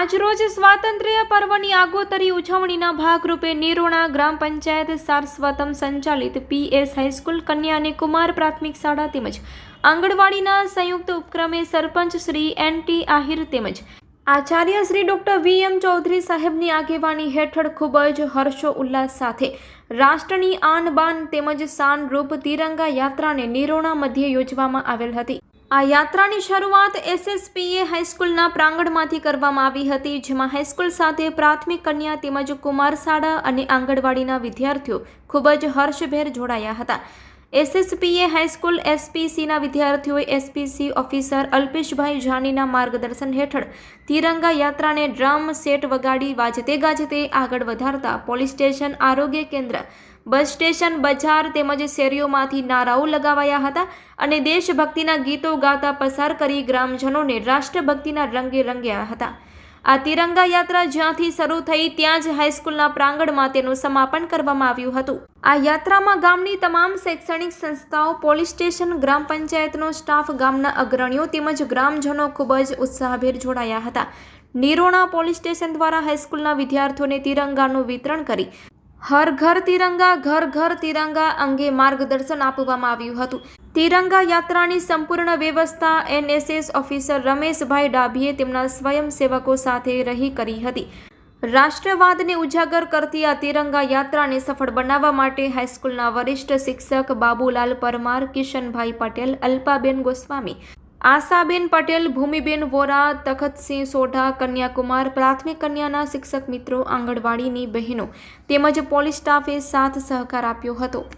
આજરોજ સ્વાતંત્ર્ય પર્વની આગોતરી ઉજવણીના ભાગરૂપે નિરોણા ગ્રામ પંચાયત સારસ્વતમ સંચાલિત પીએસ હાઈસ્કૂલ કન્યા અને કુમાર પ્રાથમિક શાળા તેમજ આંગણવાડીના સંયુક્ત ઉપક્રમે સરપંચ શ્રી એન ટી આહિર તેમજ Acharya Shri doctor V M Chaudhari સાહેબની આગેવાની હેઠળ ખૂબ જ હર્ષો ઉલ્લાસ સાથે રાષ્ટ્રની આન બાન તેમજ શાનરૂપ તિરંગા યાત્રાને નિરોણા મધ્યે યોજવામાં આવેલ હતી. આ યાત્રાની શરૂઆત એસએસપીએ હાઈસ્કૂલના પ્રાંગણમાંથી કરવામાં આવી હતી, જેમાં હાઈસ્કૂલ સાથે પ્રાથમિક કન્યા તેમજ કુમાર શાળા અને આંગણવાડીના વિદ્યાર્થીઓ ખૂબ જ હર્ષભેર જોડાયા હતા. એસએસપીએ હાઈસ્કૂલ એસપીસીના વિદ્યાર્થીઓએ એસપીસી ઓફિસર અલ્પેશભાઈ જાનીના માર્ગદર્શન હેઠળ તિરંગા યાત્રાને ડ્રમ સેટ વગાડી વાજતે ગાજતે આગળ વધારતા પોલીસ સ્ટેશન, આરોગ્ય કેન્દ્ર, બસ સ્ટેશન, બજાર તેમજ શેરીઓમાંથી નારાઓ લગાવાયા હતા અને દેશભક્તિના ગીતો ગાતા પસાર કરી ગ્રામજનોને રાષ્ટ્રભક્તિના રંગે રંગ્યા હતા. આ તિરંગા યાત્રા જ્યાંથી શરૂ થઈ ત્યાં જ હાઈસ્કૂલના પ્રાંગણમાં તેનું સમાપન કરવામાં આવ્યું હતું. આ યાત્રામાં ગામની તમામ શૈક્ષણિક સંસ્થાઓ, પોલીસ સ્ટેશન, ગ્રામ પંચાયતનો સ્ટાફ, ગામના અગ્રણીઓ તેમજ ગ્રામજનો ખૂબ જ ઉત્સાહભેર જોડાયા હતા. નિરોણા પોલીસ સ્ટેશન દ્વારા હાઈસ્કૂલના વિદ્યાર્થીઓને તિરંગાનું વિતરણ કરી હર ઘર તિરંગા, ઘર ઘર તિરંગા અંગે માર્ગદર્શન આપવામાં આવ્યું હતું. તિરંગા યાત્રાની સંપૂર્ણ વ્યવસ્થા એનએસએસ ઓફિસર રમેશભાઈ ડાભીએ તેમના સ્વયંસેવકો સાથે રહી કરી હતી. રાષ્ટ્રવાદને ઉજાગર કરતી આ તિરંગા યાત્રાને સફળ બનાવવા માટે હાઈસ્કૂલના વરિષ્ઠ શિક્ષક બાબુલાલ પરમાર, કિશનભાઈ પટેલ, અલ્પાબેન ગોસ્વામી, આશાબેન પટેલ, ભૂમિબેન વોરા, તખતસિંહ સોઢા, કન્યાકુમાર, પ્રાથમિક કન્યાના શિક્ષક મિત્રો, આંગણવાડીની બહેનો તેમજ પોલીસ સ્ટાફે સાથ સહકાર આપ્યો હતો.